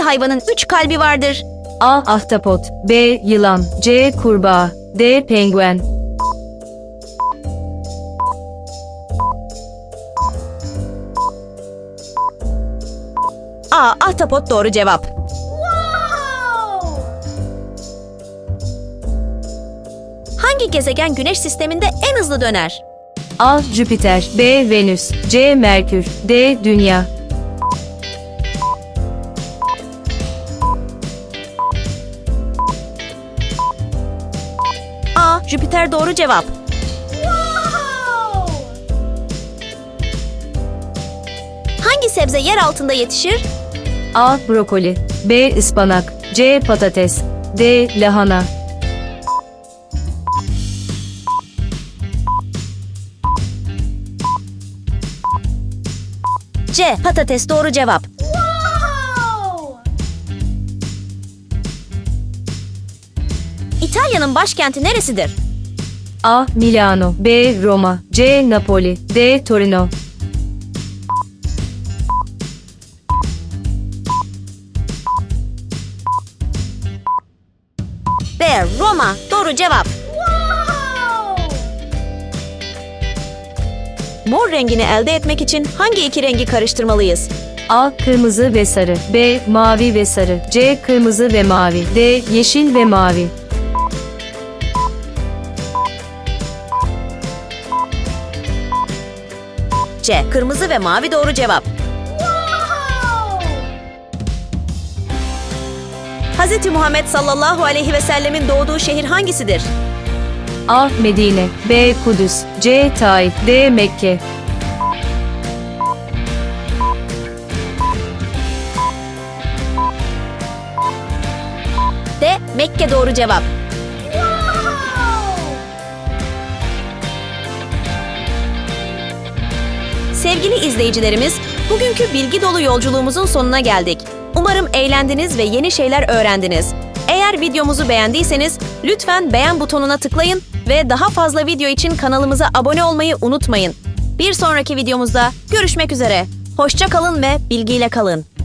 hayvanın üç kalbi vardır? A. Ahtapot B. Yılan C. Kurbağa D. Penguen A. Ahtapot doğru cevap. Hangi gezegen Güneş sisteminde en hızlı döner? A. Jüpiter B. Venüs C. Merkür D. Dünya A. Jüpiter doğru cevap. Hangi sebze yer altında yetişir? A. Brokoli B. ıspanak C. Patates D. Lahana C. Patates doğru cevap. İtalya'nın başkenti neresidir? A. Milano B. Roma C. Napoli D. Torino B. Roma doğru cevap. Mor rengini elde etmek için hangi iki rengi karıştırmalıyız? A. Kırmızı ve sarı B. Mavi ve sarı C. Kırmızı ve mavi D. Yeşil ve mavi C. Kırmızı ve mavi doğru cevap. Hz. Muhammed sallallahu aleyhi ve sellemin doğduğu şehir hangisidir? A. Medine B. Kudüs C. Taif D. Mekke D. Mekke doğru cevap. Sevgili izleyicilerimiz, bugünkü bilgi dolu yolculuğumuzun sonuna geldik. Umarım eğlendiniz ve yeni şeyler öğrendiniz. Eğer videomuzu beğendiyseniz lütfen beğen butonuna tıklayın ve daha fazla video için kanalımıza abone olmayı unutmayın. Bir sonraki videomuzda görüşmek üzere. Hoşça kalın ve bilgiyle kalın.